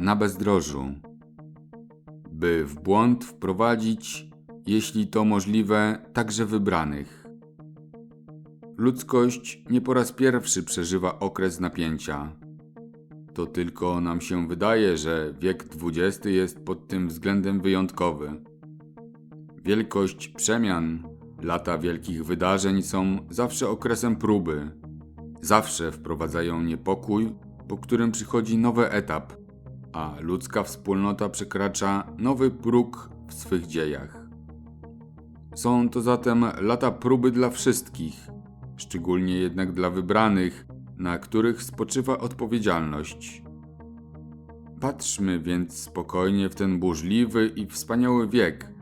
na bezdrożu, by w błąd wprowadzić, jeśli to możliwe, także wybranych. Ludzkość nie po raz pierwszy przeżywa okres napięcia. To tylko nam się wydaje, że wiek XX jest pod tym względem wyjątkowy. Wielkość przemian, lata wielkich wydarzeń są zawsze okresem próby. Zawsze wprowadzają niepokój, po którym przychodzi nowy etap, a ludzka wspólnota przekracza nowy próg w swych dziejach. Są to zatem lata próby dla wszystkich, szczególnie jednak dla wybranych, na których spoczywa odpowiedzialność. Patrzmy więc spokojnie w ten burzliwy i wspaniały wiek,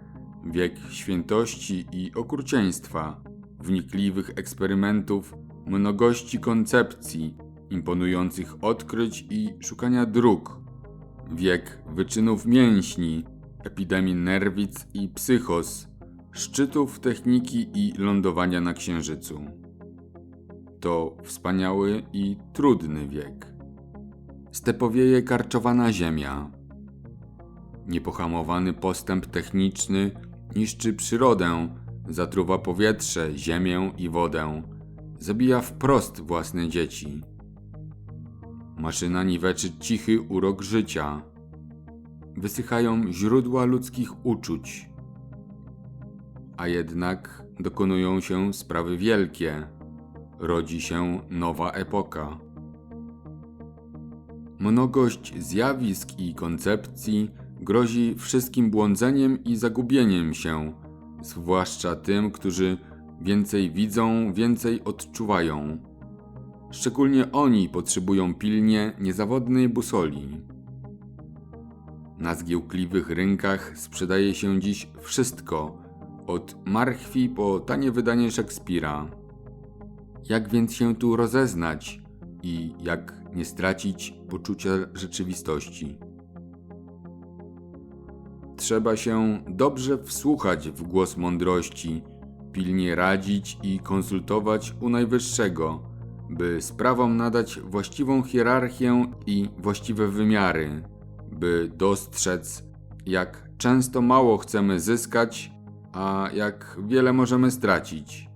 wiek świętości i okrucieństwa, wnikliwych eksperymentów, mnogości koncepcji, imponujących odkryć i szukania dróg, wiek wyczynów mięśni, epidemii nerwic i psychos, szczytów techniki i lądowania na księżycu. To wspaniały i trudny wiek. Stepowieje karczowana ziemia. Niepohamowany postęp techniczny niszczy przyrodę, zatruwa powietrze, ziemię i wodę, zabija wprost własne dzieci. Maszyna niweczy cichy urok życia. Wysychają źródła ludzkich uczuć. A jednak dokonują się sprawy wielkie. Rodzi się nowa epoka. Mnogość zjawisk i koncepcji grozi wszystkim błądzeniem i zagubieniem się, zwłaszcza tym, którzy więcej widzą, więcej odczuwają. Szczególnie oni potrzebują pilnie niezawodnej busoli. Na zgiełkliwych rynkach sprzedaje się dziś wszystko, od marchwi po tanie wydanie Szekspira. Jak więc się tu rozeznać i jak nie stracić poczucia rzeczywistości? Trzeba się dobrze wsłuchać w głos mądrości, pilnie radzić i konsultować u Najwyższego, by sprawom nadać właściwą hierarchię i właściwe wymiary, by dostrzec, jak często mało chcemy zyskać, a jak wiele możemy stracić.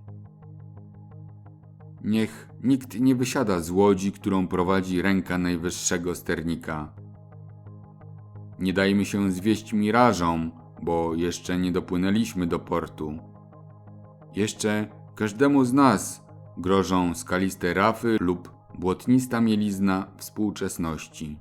Niech nikt nie wysiada z łodzi, którą prowadzi ręka najwyższego sternika. Nie dajmy się zwieść mirażom, bo jeszcze nie dopłynęliśmy do portu. Jeszcze każdemu z nas grożą skaliste rafy lub błotnista mielizna współczesności.